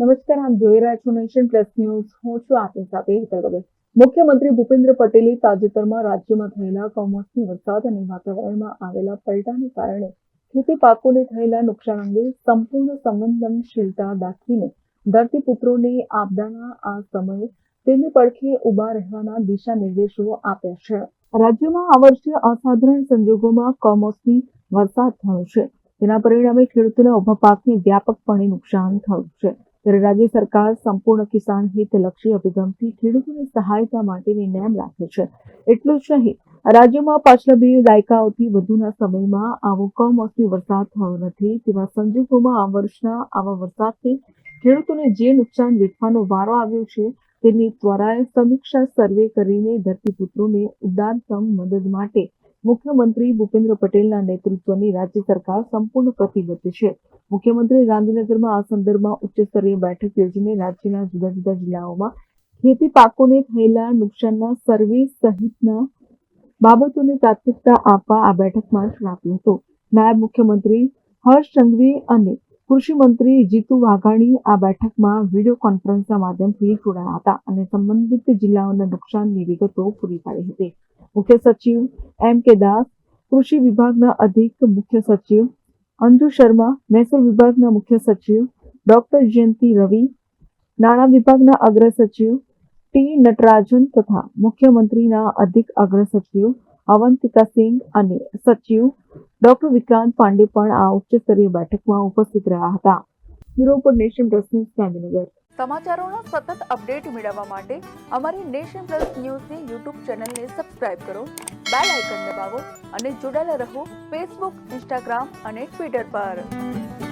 નમસ્કાર, આપ જોઈ રહ્યા છો નેશન પ્લસ ન્યૂઝ. હું છું આપની સાથે હેતલ દવે મુખ્યમંત્રી ભૂપેન્દ્ર પટેલે તાજેતરમાં રાજ્યમાં થયેલા કમોસમી વરસાદ અને વાતાવરણમાં આવેલા પલટાને કારણે ખેતી પાકોને થયેલા નુકસાન અંગે સંપૂર્ણ સંવેદનશીલતા દાખવીને ધરતીપુત્રોને આપદાના આ સમયે તેને પડખે ઊભા રહેવાના દિશા નિર્દેશો આપ્યા છે. રાજ્યમાં આ વર્ષે અસાધારણ સંજોગોમાં કમોસમી વરસાદ થયો છે. તેના પરિણામે ખેડૂતોના ઊભા પાકને વ્યાપકપણે નુકસાન થયું છે. ત્યારે રાજ્ય સરકાર સંપૂર્ણ કિસાન હિતલક્ષી અભિગમથી ખેડૂતોની સહાયતા માટેની નેમ રાખે છે. એટલું જ નહીં, રાજ્યમાં પાછલા બે દાયકાઓથી વધુના સમયમાં આવો કમોસમી વરસાદ થયો નથી. તેવા સંજોગોમાં આ વર્ષના આવા વરસાદથી ખેડૂતોને જે નુકસાન વેઠવાનો વારો આવ્યો છે, તેની ત્વરાએ સમીક્ષા સર્વે કરીને ધરતીપુત્રોને ઉદારતમ મદદ માટે મુખ્યમંત્રી ભૂપેન્દ્ર પટેલના નેતૃત્વની રાજ્ય સરકાર સંપૂર્ણ પ્રતિબદ્ધ છે. મુખ્યમંત્રી ગાંધીનગરમાં આ સંદર્ભમાં ઉચ્ચ સ્તરીય બેઠક યોજીને રાજ્યના જુદા જુદા જિલ્લાઓમાં ખેતી પાકોને થયેલા નુકસાનના સર્વે સહિતના બાબતોને પ્રાથમિકતા આપવા આ બેઠકમાં જણાવ્યું હતું. નાયબ મુખ્યમંત્રી હર્ષ સંઘવી અને કૃષિ મંત્રી જીતુ વાઘાણી આ બેઠકમાં વીડિયો કોન્ફરન્સના માધ્યમથી જોડાયા હતા અને સંબંધિત જિલ્લાઓના નુકસાનની વિગતો પૂરી પાડી હતી. મુખ્ય સચિવ એમ કે દાસ, કૃષિ વિભાગના અધિક મુખ્ય સચિવ અંજુ શર્મા, મહેસૂલ વિભાગના મુખ્ય સચિવ ડોક્ટર જયંતિ રવિ, નાણાં વિભાગના અગ્ર સચિવ ટી નટરાજન તથા મુખ્યમંત્રીના અધિક અગ્ર સચિવ અવંતિકા સિંહ અને સચિવ ડોક્ટર વિક્રાંત પાંડે પણ આ ઉચ્ચ સ્તરીય બેઠકમાં ઉપસ્થિત રહ્યા હતા. બ્યુરો પર નેશન પ્લસ ન્યૂઝ ગાંધીનગર. સમાચારોના સતત અપડેટ મેળવવા માટે અમારી નેશન પ્લસ ન્યૂઝની યુટ્યુબ ચેનલને સબસ્ક્રાઇબ કરો, બેલ આઇકન દબાવો અને જોડાયેલા રહો ફેસબુક, ઇન્સ્ટાગ્રામ અને ટ્વિટર પર.